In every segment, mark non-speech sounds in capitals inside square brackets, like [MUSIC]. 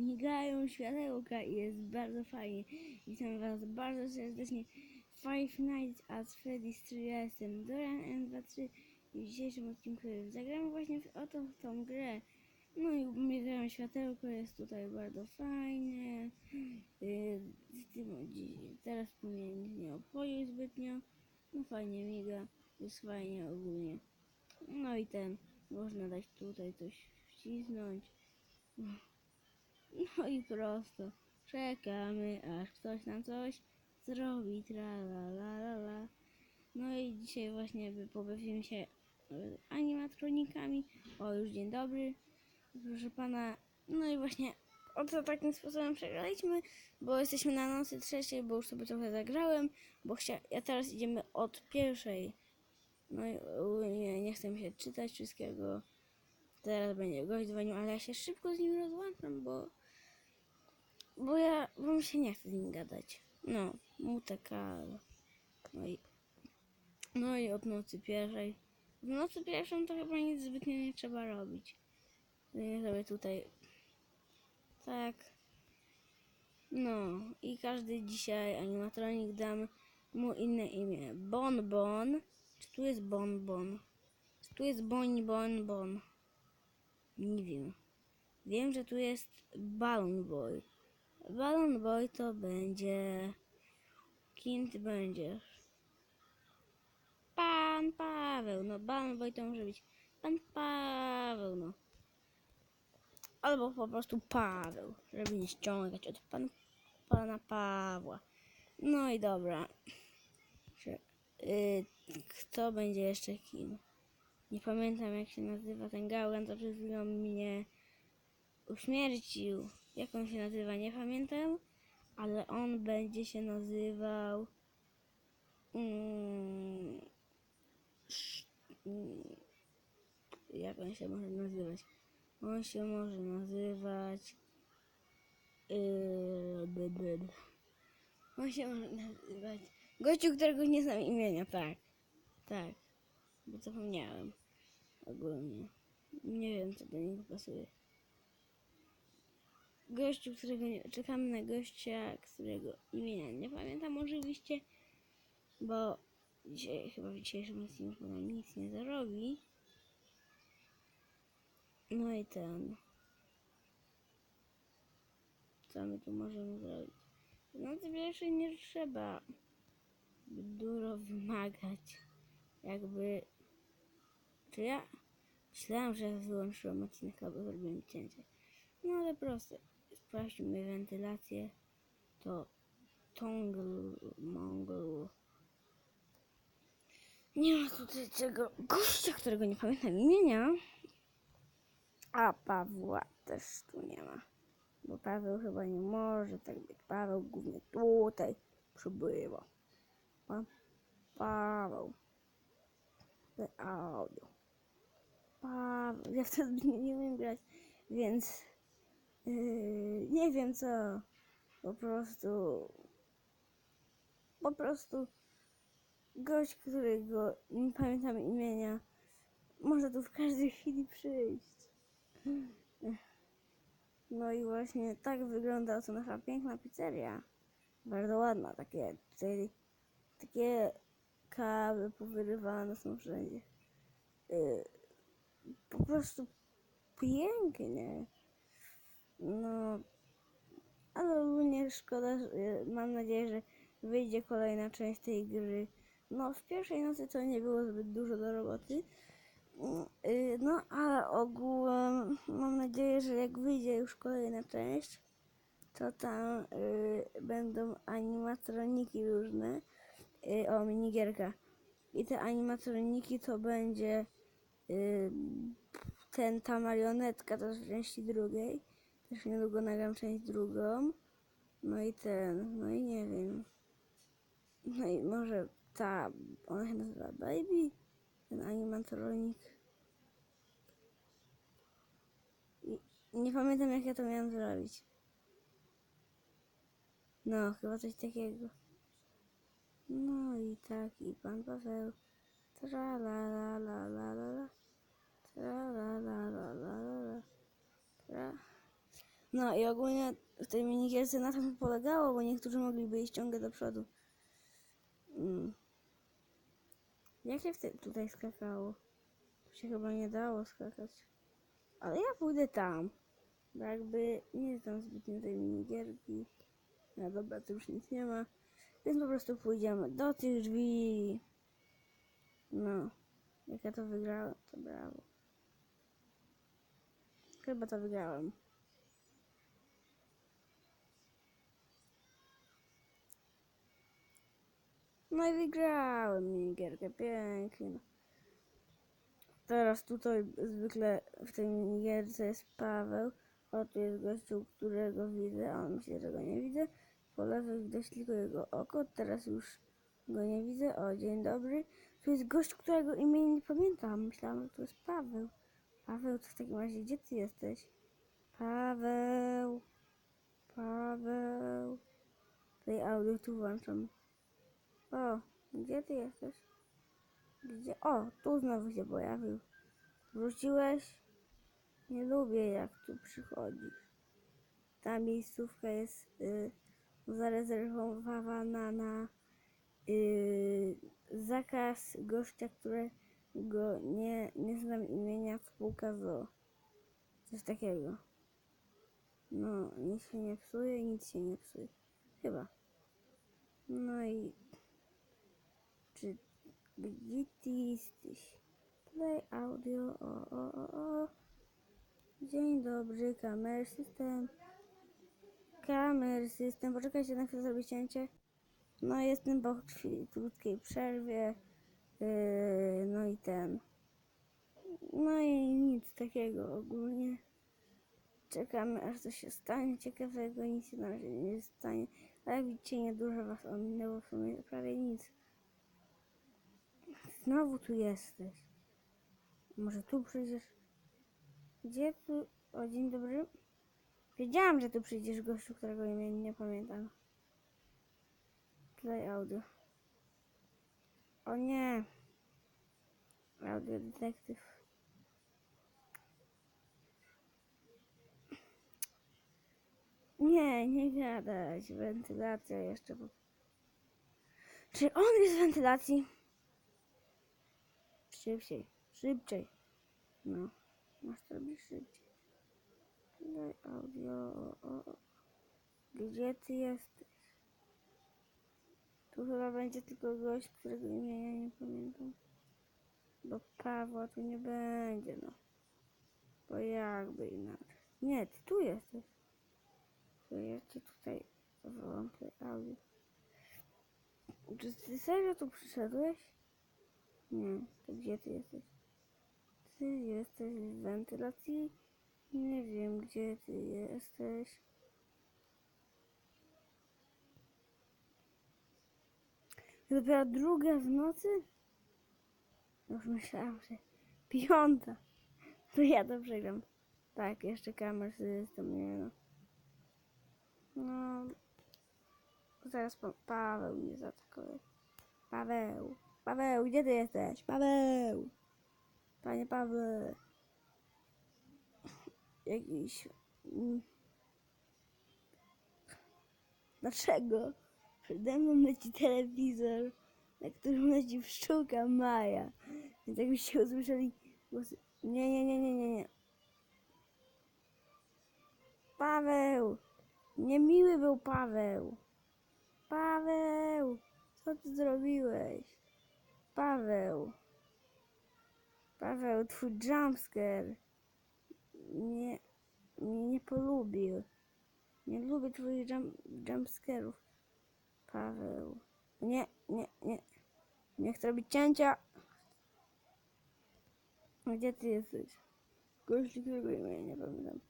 migają światełka i jest bardzo fajnie. Witam Was bardzo serdecznie. Five Nights at Freddy's 3 ja jestem Dorian N23 i w dzisiejszym odcinku zagramy właśnie w, oto w tą grę. No i migają światełko, jest tutaj bardzo fajnie. Yy, z tym dzi- teraz mnie nie obchodzi zbytnio. No fajnie miga, jest fajnie ogólnie. No i ten, można dać tutaj coś wcisnąć. No i prosto. Czekamy, aż ktoś nam coś zrobi. Tra la la la la. No i dzisiaj właśnie pobawimy się y, animatronikami. O, już dzień dobry. Proszę pana. No i właśnie oto takim sposobem przegraliśmy, bo jesteśmy na nocy trzeciej, bo już sobie trochę zagrałem, bo chcia... ja teraz idziemy od pierwszej. No i nie, nie chcę się czytać wszystkiego. Teraz będzie gość dzwonił, ale ja się szybko z nim rozłączam, bo bo ja, mi się nie chce z nim gadać. No, mutekal. No i, no i od nocy pierwszej. W nocy pierwszą to chyba nic zbytnio nie trzeba robić. Ja sobie tutaj, tak. No, i każdy dzisiaj animatronik dam mu inne imię. Bon Bon. Czy tu jest Bon Bon? Czy tu jest Bon Bon Bon? Nie wiem. Wiem, że tu jest Balloon Boy. Balloon Boy to będzie. Kim ty będziesz? Pan Paweł. No, Balloon Boy to może być Pan Paweł, no. Albo po prostu Paweł, żeby nie ściągać od pan, pana Pawła. No i dobra. Y, kto będzie jeszcze kim? Nie pamiętam jak się nazywa ten gałgan, co przed chwilą mnie uśmiercił. Jak on się nazywa, nie pamiętam, ale on będzie się nazywał. Mm, jak on się może nazywać? On się może nazywać. Yy, by. On się może nazywać. Gościu, którego nie znam imienia, tak. Tak. Bo zapomniałem. Ogólnie. Nie wiem, co do niego pasuje gościu, którego nie, czekamy na gościa, którego imienia nie pamiętam oczywiście, bo dzisiaj chyba w dzisiejszym odcinku nam nic nie zarobi. No i ten. Co my tu możemy zrobić? No to pierwsze nie trzeba dużo wymagać. Jakby. Czy ja? Myślałam, że wyłączyłem odcinek albo zrobiłem cięcie. No ale proste. Sprawdźmy wentylację. To Tongle Mongol. Nie ma tutaj tego gościa, którego nie pamiętam imienia. A Pawła też tu nie ma. Bo Paweł chyba nie może tak być. Paweł głównie tutaj przybywa. Pa Paweł. Te audio. Paweł. Ja wtedy nie umiem grać, więc Yy, nie wiem co. Po prostu. Po prostu. Gość, którego nie pamiętam imienia, może tu w każdej [LAUGHS] chwili przyjść. No i właśnie tak wygląda oto nasza piękna pizzeria. Bardzo ładna, takie tutaj, takie kawy powyrywane są wszędzie. Yy, po prostu pięknie. No, ale ogólnie szkoda, że- mam nadzieję, że wyjdzie kolejna część tej gry. No, w pierwszej nocy to nie było zbyt dużo do roboty. Mm, y, No, ale ogółem mam nadzieję, że jak wyjdzie już kolejna część, to tam y, będą animatroniki różne. Y, o, minigierka. I te animatroniki to będzie y, ten, ta marionetka, to z części drugiej. Też niedługo nagram część drugą. No i ten, no i nie wiem. No i może ta, ona się nazywa Baby, ten animatronik. Nie pamiętam jak ja to miałam zrobić. No, chyba coś takiego. No i tak, i pan Paweł. Tra la la la la la la. Tra la la la la la la. Tra. No i ogólnie w tej minigierce na tym polegało, bo niektórzy mogliby iść ciągle do przodu. Mm. Jak się tutaj skakało? Tu się chyba nie dało skakać. Ale ja pójdę tam. Bo jakby nie znam zbytnio tej minigierki. No dobra, tu już nic nie ma. Więc po prostu pójdziemy do tych drzwi. No. Jak ja to wygrałem, to brawo. Chyba to wygrałem. No i wygrałem minigierkę, pięknie. no. Teraz tutaj zwykle w tej minigierce jest Paweł. O, tu jest gościu, którego widzę, a on myśli, że go nie widzę. Po lewej widać tylko jego oko, teraz już go nie widzę. O, dzień dobry. Tu jest gość, którego imienia nie pamiętam. Myślałam, że to jest Paweł. Paweł, to w takim razie gdzie ty jesteś? Paweł. Paweł. Tej audio tu włączam. O, gdzie ty jesteś? Gdzie? O, tu znowu się pojawił. Wróciłeś? Nie lubię jak tu przychodzisz. Ta miejscówka jest y, zarezerwowana na y, zakaz gościa, którego nie, nie znam imienia spółka ZO. Coś takiego. No, nic się nie psuje, nic się nie psuje. Chyba. No i czy gdzie ty jesteś? Play audio, o, o, o, o. Dzień dobry, kamer system. Kamer system, poczekajcie, na chwilę zrobię cięcie. No, jestem po krótkiej przerwie. Yy, no i ten. No i nic takiego ogólnie. Czekamy aż coś się stanie ciekawego, nic się na razie nie stanie. Ale widzicie, niedużo was ominęło, w sumie prawie nic. Znowu tu jesteś. Może tu przyjdziesz? Gdzie tu? O, dzień dobry. Wiedziałam, że tu przyjdziesz, gościu, którego imienia nie pamiętam. Play audio. O nie. Audio detektyw. Nie, nie gadać. Wentylacja jeszcze. Czy on jest w wentylacji? Szybciej, szybciej. No, masz to robić szybciej. Daj audio. Gdzie ty jesteś? Tu chyba będzie tylko gość, którego imienia nie pamiętam. Bo Pawła tu nie będzie, no. Bo jakby inaczej. Nie, ty tu jesteś. To ja cię tutaj play audio. Czy ty serio tu przyszedłeś? Nie, to gdzie ty jesteś? Ty jesteś w wentylacji? Nie wiem, gdzie ty jesteś. Dopiero druga w nocy? Już myślałam, że piąta. To ja to przegram. Tak, jeszcze kamer system, nie no. No. Zaraz pa Paweł mnie zaatakuje. Paweł. Paweł, gdzie ty jesteś? Paweł! Panie Paweł. Jakiś... mm. Dlaczego? Przede mną leci telewizor, na którym leci pszczółka Maja. Więc jakbyście usłyszeli głosy... Nie, nie, nie, nie, nie, nie. Paweł! Niemiły był Paweł. Paweł! Co ty zrobiłeś? Paweł. Paweł, twój jumpscare. Nie, mnie nie polubił. Nie lubię twoich jump. Paweł. Nie, nie, nie. Nie chcę robić cięcia. Gdzie ty jesteś? Gościu, którego imienia nie pamiętam.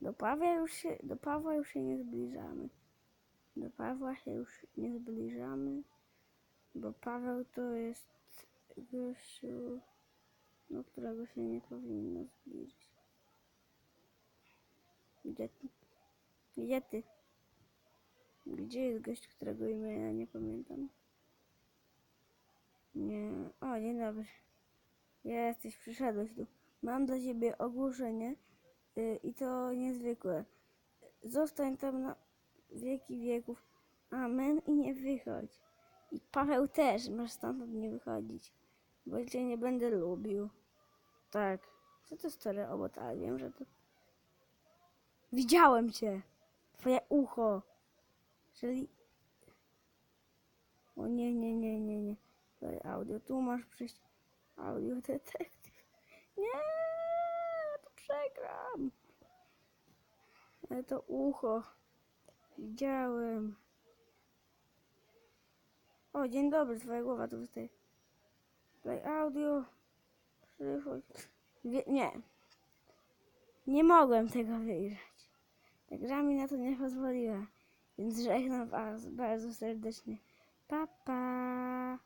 Do Pawła już się, do Pawła już się nie zbliżamy. Do Pawła się już nie zbliżamy, bo Paweł to jest gościu, do którego się nie powinno zbliżyć. Gdzie ty? Gdzie ty? Gdzie jest gość, którego imienia nie pamiętam? Nie. O, dzień dobry. Jesteś, przyszedłeś tu. Mam dla ciebie ogłoszenie yy, i to niezwykłe. zostań tam na wieki wieków. Amen i nie wychodź. I Paweł też, masz stamtąd nie wychodzić, bo cię nie będę lubił. Tak. Co to story obok, ale wiem, że to... Widziałem cię! Twoje ucho! Czyli... O nie, nie, nie, nie, nie. Tutaj audio, tu masz przyjść. Audio detektyw. Nie, to przegram. Ale to ucho. Widziałem. O, dzień dobry, twoja głowa tu wystaje. Play audio. Nie. Nie mogłem tego wygrać. Ta gra mi na to nie pozwoliła. Więc żegnam was bardzo serdecznie. Pa, pa.